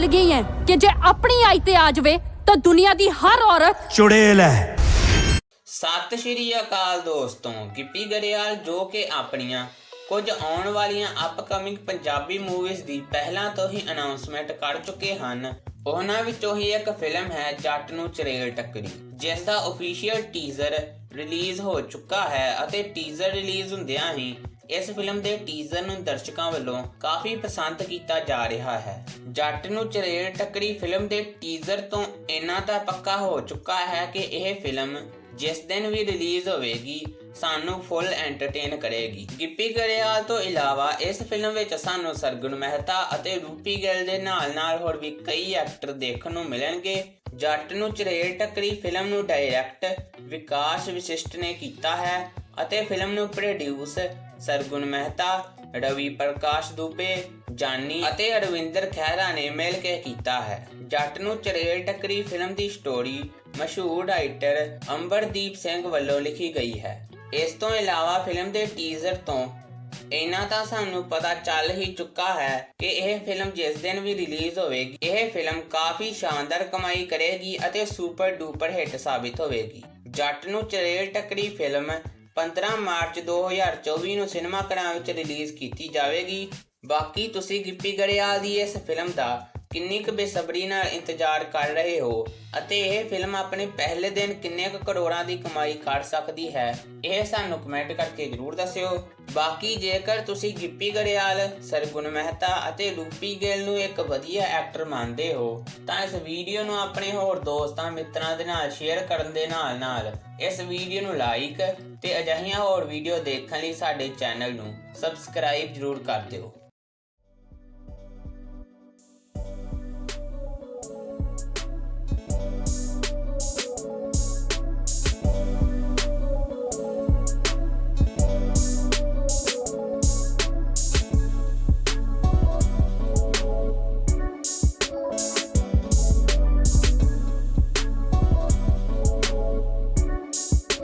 ਭੁੱਲ ਗਈ ਐ ਕਿ ਜੇ ਆਪਣੀ ਆਈ ਤੇ ਆ ਜਾਵੇ ਤਾਂ ਦੁਨੀਆ ਦੀ ਹਰ ਔਰਤ ਚੁੜੇਲ ਹੈ ਸਤਿ ਸ਼੍ਰੀ ਅਕਾਲ ਦੋਸਤੋ ਗਿੱਪੀ ਗਰੇਵਾਲ ਜੋ ਕਿ ਆਪਣੀਆਂ ਕੁਝ ਆਉਣ ਵਾਲੀਆਂ ਅਪਕਮਿੰਗ ਪੰਜਾਬੀ ਮੂਵੀਜ਼ ਦੀ ਪਹਿਲਾਂ ਤੋਂ ਹੀ ਅਨਾਉਂਸਮੈਂਟ ਕਰ ਚੁੱਕੇ ਹਨ। ਉਹਨਾਂ ਵਿੱਚੋਂ ਹੀ ਇੱਕ ਫਿਲਮ ਹੈ ਜੱਟ ਨੂੰ ਚਰੇਲ ਟੱਕਰੀ, ਜਿਸ ਦਾ ਅਫੀਸ਼ੀਅਲ ਟੀਜ਼ਰ ਰਿਲੀਜ਼ ਹੋ ਚੁੱਕਾ ਹੈ ਅਤੇ ਟੀਜ਼ਰ ਰਿਲੀਜ਼ ਹੁੰਦਿਆਂ ਹੀ ਇਸ ਫਿਲਮ ਦੇ ਟੀਜ਼ਰ ਨੂੰ ਦਰਸ਼ਕਾਂ ਵੱਲੋਂ ਕਾਫੀ ਪਸੰਦ ਕੀਤਾ ਜਾ ਰਿਹਾ ਹੈ। ਜੱਟ ਨੂੰ ਚਰੇਲ ਟੱਕਰੀ ਫਿਲਮ ਦੇ ਟੀਜ਼ਰ ਤੋਂ ਇੰਨਾ ਤਾਂ ਪੱਕਾ ਹੋ ਚੁੱਕਾ ਹੈ ਕਿ ਇਹ ਫਿਲਮ ਜਿਸ ਦਿਨ ਵੀ ਰਿਲੀਜ਼ ਹੋਵੇਗੀ, ਸਾਨੂੰ ਫੁੱਲ ਐਂਟਰਟੇਨ ਕਰੇਗੀ। ਗਿੱਪੀ ਗਰੇਵਾਲ ਤੋਂ ਇਲਾਵਾ ਇਸ ਫਿਲਮ ਵਿੱਚ ਸਾਨੂੰ ਸਰਗੁਣ ਮਹਿਤਾ ਅਤੇ ਰੂਪੀ ਗਿੱਲ ਦੇ ਨਾਲ-ਨਾਲ ਹੋਰ ਵੀ ਕਈ ਐਕਟਰ ਦੇਖਣ ਨੂੰ ਮਿਲਣਗੇ। ਜੱਟ ਨੂੰ ਚਰੇਲ ਟੱਕਰੀ ਫਿਲਮ ਨੂੰ ਡਾਇਰੈਕਟ ਵਿਕਾਸ ਵਿਸ਼ਿਸ਼ਟ ਨੇ ਕੀਤਾ ਹੈ। ਅਤੇ ਫਿਲਮ ਨੂੰ ਪ੍ਰੋਡਿਊਸ ਸਰਗੁਣ ਮਹਿਤਾ, ਰਵੀ ਪ੍ਰਕਾਸ਼ ਦੁਬੇ, ਜਾਨੀ ਅਤੇ ਅਰਵਿੰਦਰ ਖਹਿਰਾ ਨੇ ਮਿਲ ਕੇ ਕੀਤਾ ਹੈ। ਜੱਟ ਨੂੰ ਚਰੇਲ ਟੱਕਰੀ ਫਿਲਮ ਦੀ ਸਟੋਰੀ ਮਸ਼ਹੂਰ ਰਾਈਟਰ ਅੰਬਰਦੀਪ ਸਿੰਘ ਵੱਲੋਂ ਲਿਖੀ ਗਈ ਹੈ। ਇਸ ਤੋਂ ਇਲਾਵਾ ਫਿਲਮ ਦੇ ਟੀਜ਼ਰ ਤੋਂ ਇਹਨਾਂ ਤਾਂ ਸਾਨੂੰ ਪਤਾ ਚੱਲ ਹੀ ਚੁੱਕਾ ਹੈ ਕਿ ਇਹ ਫਿਲਮ ਜਿਸ ਦਿਨ ਵੀ ਰਿਲੀਜ਼ ਹੋਵੇਗੀ, ਇਹ ਫਿਲਮ ਕਾਫੀ ਸ਼ਾਨਦਾਰ ਕਮਾਈ ਕਰੇਗੀ ਅਤੇ ਸੁਪਰ ਡੂਪਰ ਹਿੱਟ ਸਾਬਿਤ ਹੋਵੇਗੀ। ਜੱਟ ਨੂੰ ਚਰੇਲ ਟੱਕਰੀ ਫਿਲਮ 15 ਮਾਰਚ 2024 ਨੂੰ ਸਿਨੇਮਾ ਘਰਾਂ ਵਿੱਚ ਰਿਲੀਜ਼ ਕੀਤੀ ਜਾਵੇਗੀ। ਬਾਕੀ ਤੁਸੀਂ ਗਿੱਪੀ ਗਰੇਵਾਲ ਦੀ ਇਸ ਫਿਲਮ ਦਾ ਕਿੰਨੀ ਕੁ ਬੇਸਬਰੀ ਨਾਲ ਇੰਤਜ਼ਾਰ ਕਰ ਰਹੇ ਹੋ? ਅਤੇ ਇਹ ਫਿਲਮ ਆਪਣੇ ਪਹਿਲੇ ਦਿਨ ਕਿੰਨੇ ਕੁ ਕਰੋੜਾਂ ਦੀ ਕਮਾਈ ਕਰ ਸਕਦੀ ਹੈ? ਇਹ ਸਾਨੂੰ ਕਮੈਂਟ ਕਰਕੇ ਜਰੂਰ ਦੱਸਿਓ। ਬਾਕੀ ਜੇਕਰ ਤੁਸੀਂ ਗਿੱਪੀ ਗਰੇਵਾਲ, ਸਰਗੁਣ ਮਹਿਤਾ ਅਤੇ ਰੂਪੀ ਗਿੱਲ ਨੂੰ ਇੱਕ ਵਧੀਆ ਐਕਟਰ ਮੰਨਦੇ ਹੋ, ਤਾਂ ਇਸ ਵੀਡੀਓ ਨੂੰ ਆਪਣੇ ਹੋਰ ਦੋਸਤਾਂ, ਮਿੱਤਰਾਂ ਦੇ ਨਾਲ ਸ਼ੇਅਰ ਕਰਨ ਦੇ ਨਾਲ ਨਾਲ ਇਸ ਵੀਡੀਓ ਨੂੰ ਲਾਈਕ ਤੇ ਅਜਿਹੀਆਂ ਹੋਰ ਵੀਡੀਓ ਦੇਖਣ ਲਈ ਸਾਡੇ ਚੈਨਲ ਨੂੰ ਸਬਸਕ੍ਰਾਈਬ ਜਰੂਰ ਕਰ ਦਿਓ।